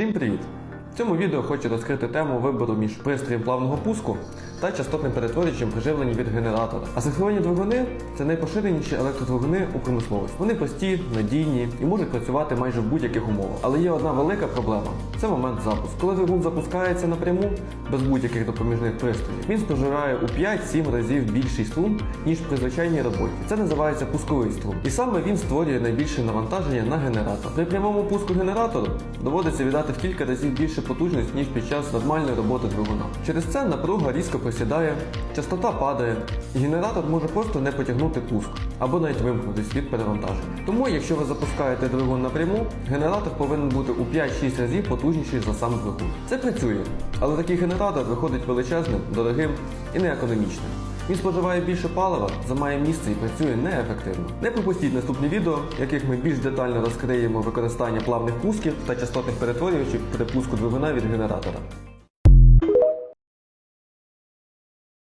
Всім привіт! В цьому відео хочу розкрити тему вибору між пристроєм плавного пуску та частотним перетворюючим приживлення від генератора. Асинхронні двигуни це найпоширеніші електродвигуни у промисловості. Вони прості, надійні і можуть працювати майже в будь-яких умовах. Але є одна велика проблема це момент запуску. Коли двигун запускається напряму без будь-яких допоміжних пристроїв, він спожирає у 5-7 разів більший струм, ніж при звичайній роботі. Це називається пусковий струм. І саме він створює найбільше навантаження на генератор. При прямому пуску генератору доводиться віддати в кілька разів більше потужності, ніж під час нормальної роботи двигуна. Через це напруга різко просідає, частота падає, і генератор може просто не потягнути пуск або навіть вимкнутись від перевантаження. Тому, якщо ви запускаєте двигун напряму, генератор повинен бути у 5-6 разів потужніший за сам двигун. Це працює, але такий генератор виходить величезним, дорогим і неекономічним. Він споживає більше палива, займає місце і працює неефективно. Не пропустіть наступні відео, в яких ми більш детально розкриємо використання плавних пусків та частотних перетворювачів при пуску двигуна від генератора.